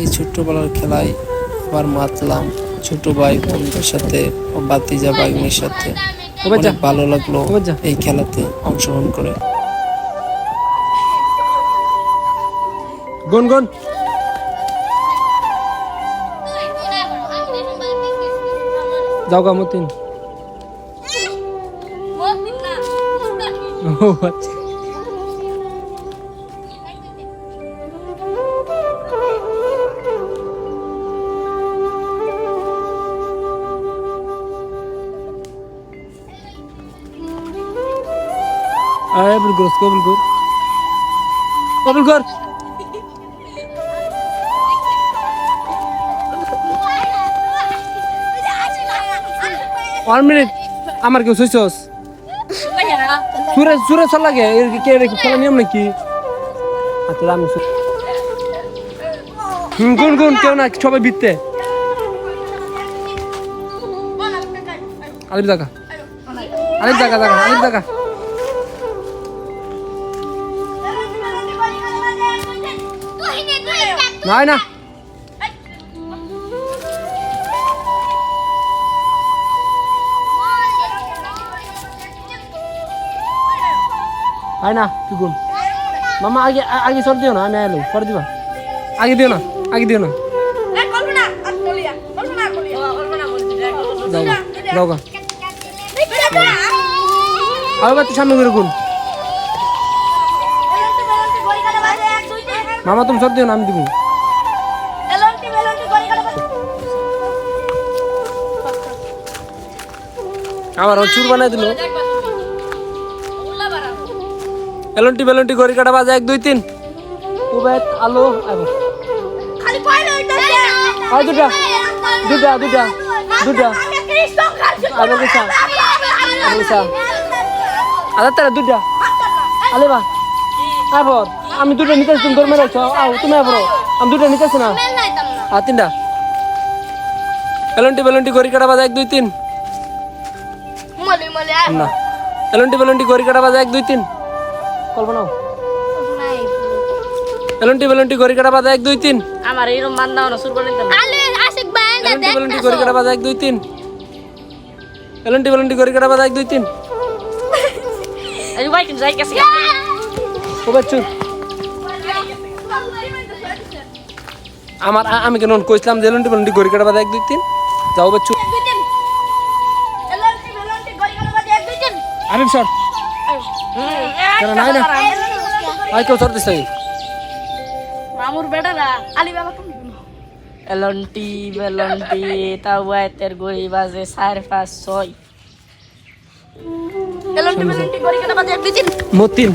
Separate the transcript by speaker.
Speaker 1: এই ছোট্টবেলার খেলায় আবার মাতলাম। ছোট ভাই বোনদের সাথে বাতিজা ভাইনের সাথে। অনেক ভালো লাগল এই খেলাতে অংশগ্রহণ করে।
Speaker 2: গুন গুন। যাও গা মতিন। ও আচ্ছা আয় বিল গোস কবুল কর। কবুল কর। ওয়ান মিনিট আমার কেউ শুইছস সুরে সুরে চল লাগে কি- কে রে- খেলা নিয়ম নাকি? আচ্ছা আমি কোন কোন কেউ না, সবাই বিত্তে আলিফ জাগা আলিফ জাগা জাগা আলিফ জাগা নাই না। আয় না, তুই কোন মামা, আগে আগে সর দিও না, আমি আইলো পরে দিবা। আগে দিও না, আগে দিও না। যাও গা। আবার তুই সামনে করে কোন মামা তুমি সর দিও না আমি দিব আবার ও চুর বানাই দিল এলন্টি বেলন্টি ঘড়ি কাটা বাজে এক দুই তিন কুবেত আলো আর দুটা দুটা দুটা দুটা আবার কিসা আবার কিসা আদার তারা দুটা আলে বা আবার আমি দুটা নিতে তুমি ধরে রাখছো আও তুমি আবার আমি দুটা নিতে আসছি না। আর তিনটা। এলন্টি বেলন্টি ঘড়ি কাটা বাজে এক দুই তিন। না। এলন্টি বেলন্টি ঘড়ি কাটা বাজে এক দুই তিন। কল্পনা এলন্টি বেলন্টি ঘড়ি কাটা বাজে এক দুই তিন।
Speaker 3: আমার এরকম বান্ধা না সুর করে নিতাম
Speaker 1: এলন্টি বেলন্টি ঘড়ি কাটা বাজে এক দুই তিন। এলন্টি বেলন্টি ঘড়ি কাটা বাজে এক দুই তিন।
Speaker 3: এই ভাই কিন্তু যাই গেছে
Speaker 1: ও বাচ্চু আমার আমি কেন কইছিলাম যে এলন্টি বেলন্টি ঘড়ি কাটা বাজে এক দুই তিন। যাও বাচ্চু। আরিফ সর। কেন নাই না? আই কেউ সর দিস
Speaker 3: মামুর বেটারা আলি বাবা এলন্টি বেলন্টি তাও তের গই বাজে চার পাঁচ ছয়। এলন্টি বেলন্টি গড়ি কাটা বাজে এক দুই তিন।
Speaker 1: মতিন।